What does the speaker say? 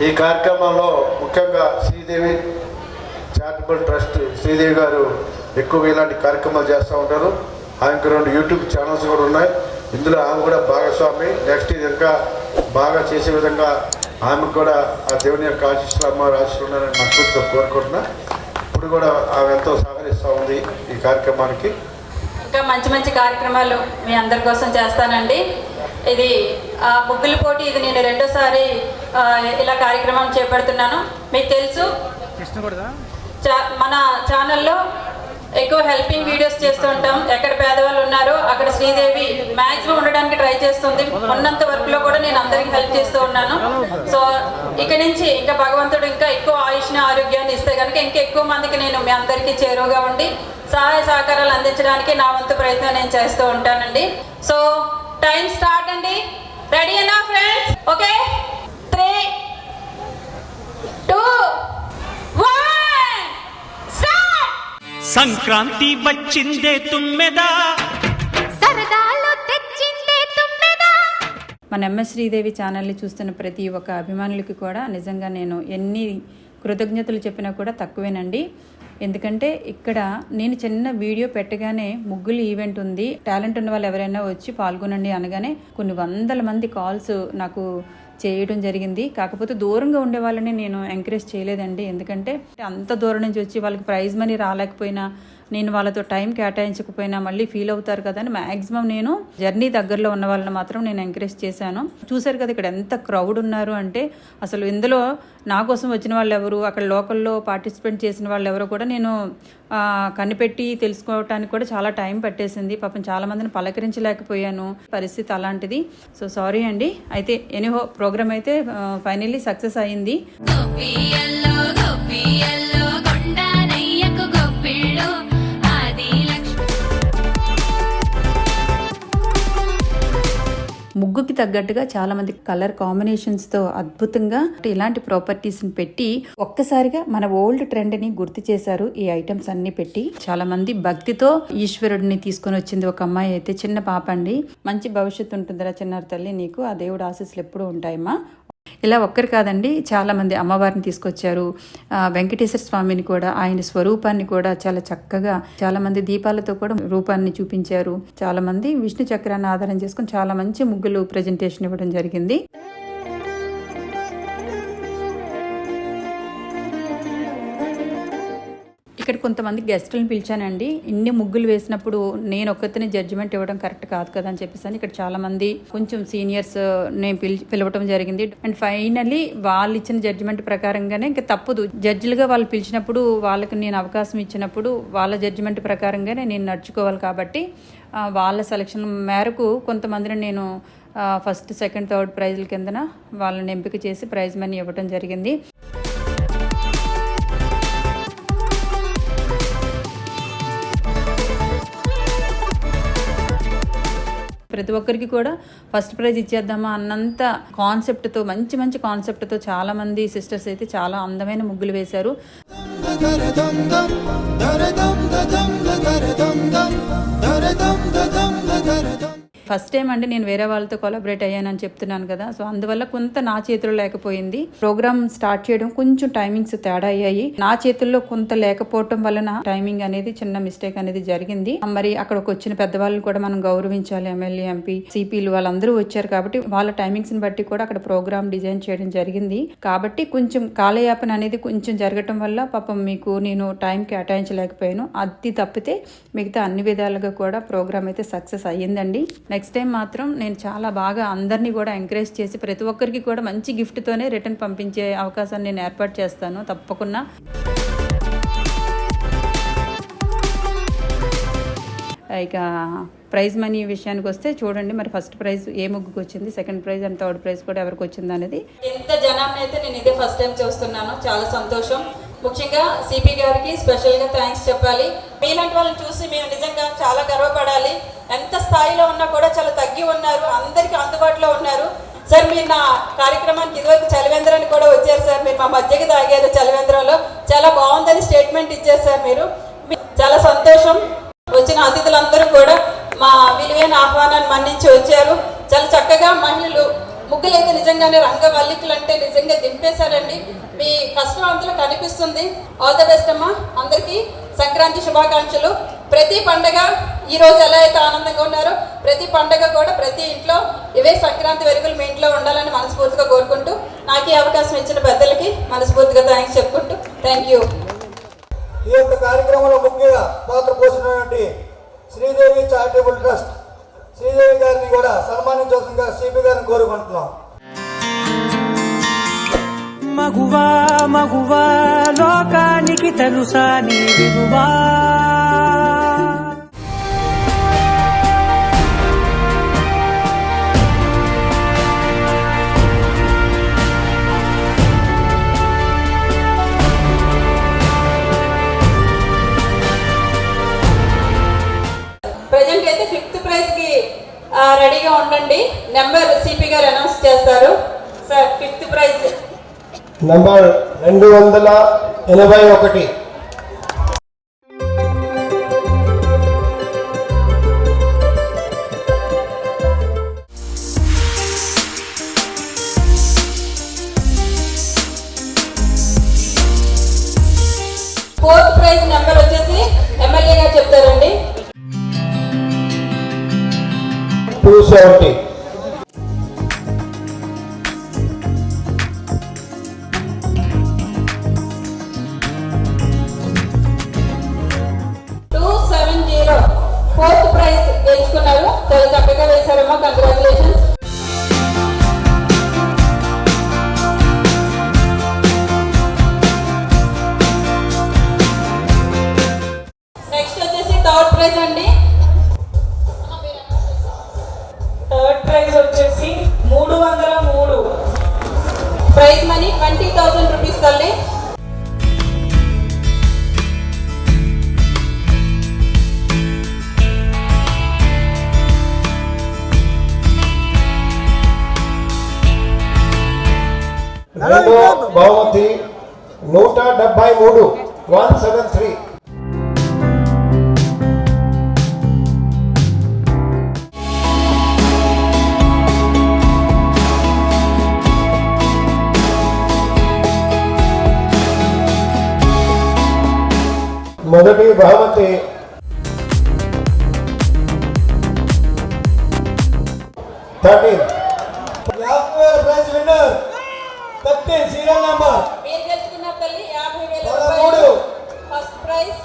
ఈ కార్యక్రమంలో ముఖ్యంగా శ్రీదేవి చారిటబుల్ ట్రస్ట్ శ్రీదేవి గారు ఎక్కువ ఇలాంటి కార్యక్రమాలు చేస్తూ ఉంటారు. ఆమెకు రెండు యూట్యూబ్ ఛానల్స్ కూడా ఉన్నాయి. ఇందులో ఆమె కూడా భాగస్వామి. నెక్స్ట్ ఇది ఇంకా బాగా చేసే విధంగా ఆమెకు కూడా ఆ దేవుని యొక్క ఆశీస్సులు అమ్మ ఆశీస్సులు ఉన్నారని మనస్ఫూర్తిగా కోరుకుంటున్నా. ఇప్పుడు కూడా ఆమె ఎంతో సహకరిస్తూ ఉంది ఈ కార్యక్రమానికి. ఇంకా మంచి మంచి కార్యక్రమాలు మీ అందరి కోసం చేస్తానండి. ఇది ముగ్గుల పోటీ ఇది నేను రెండోసారి ఇలా కార్యక్రమం చేపడుతున్నాను. మీకు తెలుసు? మన ఛానల్లో ఎక్కువ హెల్పింగ్ వీడియోస్ చేస్తూ ఉంటాం. ఎక్కడ పేదవాళ్ళు ఉన్నారో అక్కడ శ్రీదేవి మ్యాక్సిమం ఉండడానికి ట్రై చేస్తుంది. ఉన్నంత వర్క్లో కూడా నేను అందరికీ హెల్ప్ చేస్తూ ఉన్నాను. సో ఇక నుంచి ఇంకా భగవంతుడు ఇంకా ఎక్కువ ఆయుష్ని ఆరోగ్యాన్ని ఇస్తే కనుక ఇంకా ఎక్కువ మందికి నేను మీ అందరికీ చేరువగా ఉండి సహాయ సహకారాలు అందించడానికి నా వంతు ప్రయత్నం నేను చేస్తూ ఉంటానండి. సో టైం స్టార్ట్ అండి. రెడీ అన్నా friends okay three two Sankranti వచ్చిందే తుమ్మెదా? సరదాలు తెచ్చిందే తుమ్మెదా? మన ఎంఎస్ శ్రీదేవి ఛానల్ని చూస్తున్న ప్రతి ఒక్క అభిమానులకి కూడా నిజంగా నేను ఎన్ని కృతజ్ఞతలు చెప్పినా కూడా తక్కువేనండి. ఎందుకంటే ఇక్కడ నేను చిన్న వీడియో పెట్టగానే ముగ్గులు ఈవెంట్ ఉంది. టాలెంట్ ఉన్న వాళ్ళు ఎవరైనా వచ్చి పాల్గొనండి అనగానే కొన్ని వందల మంది కాల్స్ నాకు చేయడం జరిగింది. కాకపోతే దూరంగా ఉండే వాళ్ళని నేను ఎంకరేజ్ చేయలేదండి. ఎందుకంటే అంత దూరం నుంచి వచ్చి వాళ్ళకి ప్రైజ్ మనీ రాలేకపోయినా నేను వాళ్ళతో టైం కేటాయించకపోయినా మళ్ళీ ఫీల్ అవుతారు కదా అని మ్యాక్సిమం నేను జర్నీ దగ్గరలో ఉన్న వాళ్ళని మాత్రం నేను ఎంకరేజ్ చేశాను. చూశారు కదా ఇక్కడ ఎంత క్రౌడ్ ఉన్నారు అంటే అసలు ఇందులో నా కోసం వచ్చిన వాళ్ళు ఎవరు అక్కడ లోకల్లో పార్టిసిపేట్ చేసిన వాళ్ళు ఎవరో కూడా నేను కనిపెట్టి తెలుసుకోవటానికి కూడా చాలా టైం పట్టేసింది. పాపం చాలా మందిని పలకరించలేకపోయాను. పరిస్థితి అలాంటిది. సో సారీ అండి. అయితే ఎనీహో ప్రోగ్రామ్ అయితే ఫైనల్లీ సక్సెస్ అయింది. ముగ్గుకి తగ్గట్టుగా చాలా మంది కలర్ కాంబినేషన్స్తో అద్భుతంగా ఇలాంటి ప్రాపర్టీస్ని పెట్టి ఒక్కసారిగా మన ఓల్డ్ ట్రెండ్ని గుర్తు చేశారు ఈ ఐటమ్స్ అన్ని పెట్టి. చాలా మంది భక్తితో ఈశ్వరుడిని తీసుకొని వచ్చింది ఒక అమ్మాయి అయితే చిన్న పాప అండి. మంచి భవిష్యత్తు ఉంటుందిరా చిన్నారు తల్లి నీకు ఆ దేవుడు ఆశీస్సులు ఎప్పుడూ ఉంటాయమ్మా. ఇలా ఒక్కరు కాదండి చాలా మంది అమ్మవారిని తీసుకొచ్చారు. వెంకటేశ్వర స్వామిని కూడా ఆయన స్వరూపాన్ని కూడా చాలా చక్కగా చాలామంది దీపాలతో కూడా రూపాన్ని చూపించారు. చాలా మంది విష్ణు చక్రాన్ని ఆధారం చేసుకొని చాలా మంచి ముగ్గులు ప్రజెంటేషన్ ఇవ్వడం జరిగింది. ఇక్కడ కొంతమంది గెస్టులను పిలిచానండి. ఇన్ని ముగ్గులు వేసినప్పుడు నేను ఒక్కతనే జడ్జిమెంట్ ఇవ్వడం కరెక్ట్ కాదు కదా అని చెప్పేసి ఇక్కడ చాలా మంది కొంచెం సీనియర్స్ నేను పిలి పిలవటం జరిగింది. అండ్ ఫైనలీ వాళ్ళు ఇచ్చిన జడ్జిమెంట్ ప్రకారంగానే ఇంకా తప్పదు. జడ్జిలుగా వాళ్ళు పిలిచినప్పుడు వాళ్ళకి నేను అవకాశం ఇచ్చినప్పుడు వాళ్ళ జడ్జిమెంట్ ప్రకారంగానే నేను నడుచుకోవాలి కాబట్టి వాళ్ళ సెలక్షన్ మేరకు కొంతమందిని నేను ఫస్ట్ సెకండ్ థర్డ్ ప్రైజ్ల కిందన వాళ్ళని ఎంపిక చేసి ప్రైజ్ మనీ ఇవ్వడం జరిగింది. ప్రతి ఒక్కరికి కూడా ఫస్ట్ ప్రైజ్ ఇచ్చేద్దామా అన్నంత కాన్సెప్ట్తో మంచి మంచి కాన్సెప్ట్తో చాలా మంది సిస్టర్స్ అయితే చాలా అందమైన ముగ్గులు వేశారు. ఫస్ట్ టైం అండి నేను వేరే వాళ్ళతో కొలాబరేట్ అయ్యానని చెప్తున్నాను కదా. సో అందువల్ల కొంత నా చేతిలో లేకపోయింది. ప్రోగ్రామ్ స్టార్ట్ చేయడం కొంచెం టైమింగ్స్ తేడా అయ్యాయి. నా చేతుల్లో కొంత లేకపోవటం వలన టైమింగ్ అనేది చిన్న మిస్టేక్ అనేది జరిగింది. మరి అక్కడికి వచ్చిన పెద్దవాళ్ళని కూడా మనం గౌరవించాలి. ఎమ్మెల్యే ఎంపీ సిపిలు వాళ్ళందరూ వచ్చారు కాబట్టి వాళ్ళ టైమింగ్స్ని బట్టి కూడా అక్కడ ప్రోగ్రామ్ డిజైన్ చేయడం జరిగింది. కాబట్టి కొంచెం కాలయాపన అనేది కొంచెం జరగటం వల్ల పాపం మీకు నేను టైం కేటాయించలేకపోయాను. అది తప్పితే మిగతా అన్ని విధాలుగా కూడా ప్రోగ్రామ్ అయితే సక్సెస్ అయ్యిందండి. నెక్స్ట్ నెక్స్ట్ టైం మాత్రం నేను చాలా బాగా అందరినీ కూడా ఎంకరేజ్ చేసి ప్రతి ఒక్కరికి కూడా మంచి గిఫ్ట్తోనే రిటర్న్ పంపించే అవకాశాన్ని నేను ఏర్పాటు చేస్తాను తప్పకుండా. ఇక ప్రైజ్ మనీ విషయానికి వస్తే చూడండి మరి ఫస్ట్ ప్రైజ్ ఏ ముగ్గుకు వచ్చింది second prize and third prize కూడా ఎవరికి వచ్చింది అనేది. ఎంత జనాన్ని అయితే నేను ఇదే ఫస్ట్ టైం చూస్తున్నాను చాలా సంతోషం. ముఖ్యంగా సిపి గారికి స్పెషల్గా థ్యాంక్స్ చెప్పాలి. మీలాంటి వాళ్ళని చూసి మేము నిజంగా చాలా గర్వపడాలి. ఎంత స్థాయిలో ఉన్నా కూడా చాలా తగ్గి ఉన్నారు అందరికీ అందుబాటులో ఉన్నారు. సార్ మీరు నా కార్యక్రమానికి ఇదివరకు చలివేంద్రానికి కూడా వచ్చారు సార్. మీరు మా మధ్యకి తాగారు చలివేంద్రంలో. చాలా బాగుందని స్టేట్మెంట్ ఇచ్చారు సార్ మీరు. చాలా సంతోషం. వచ్చిన అతిథులందరూ కూడా మా విలువైన ఆహ్వానాన్ని మన్నించి వచ్చారు. చాలా చక్కగా మహిళలు ముగ్గులైతే నిజంగానే రంగవల్లికలు అంటే నిజంగా దింపేశారండి. మీ కష్టం అందులో కనిపిస్తుంది ఆల్ ద బెస్ట్ అమ్మా. అందరికీ సంక్రాంతి శుభాకాంక్షలు. ప్రతి పండగ ఈ రోజు ఎలా అయితే ఆనందంగా ఉన్నారో ప్రతి పండగ కూడా ప్రతి ఇంట్లో ఇవే సంక్రాంతి వెలుగులు మీ ఇంట్లో ఉండాలని మనస్ఫూర్తిగా కోరుకుంటూ నాకు ఈ అవకాశం ఇచ్చిన పెద్దలకి మనస్ఫూర్తిగా థ్యాంక్స్ చెప్పుకుంటూ థ్యాంక్ యూ ఈ యొక్క కార్యక్రమంలో ముఖ్యంగా పాత్ర పోసినటువంటి శ్రీదేవి చారిటబుల్ ట్రస్ట్ కోరుకుంటున్నాం. మగువా మగువా లోకానికి తెలుసా నీ విలువా రెడీగా ఉండండి. నెంబర్ సిపి గారు అనౌన్స్ చేస్తారు. సార్ ఫిఫ్త్ ప్రైజ్ నెంబర్ రెండు వందల ఎనభై ఒకటి. టూ సెవెంటీ డెబ్బై మూడు వన్ సెవెన్ త్రీ మొదటి బహుమతి థర్టీన్ యాభై వేల prize winner thirteen serial number మీరు గెలుచుకున్నారు తల్లి మూడు ఫస్ట్ ప్రైజ్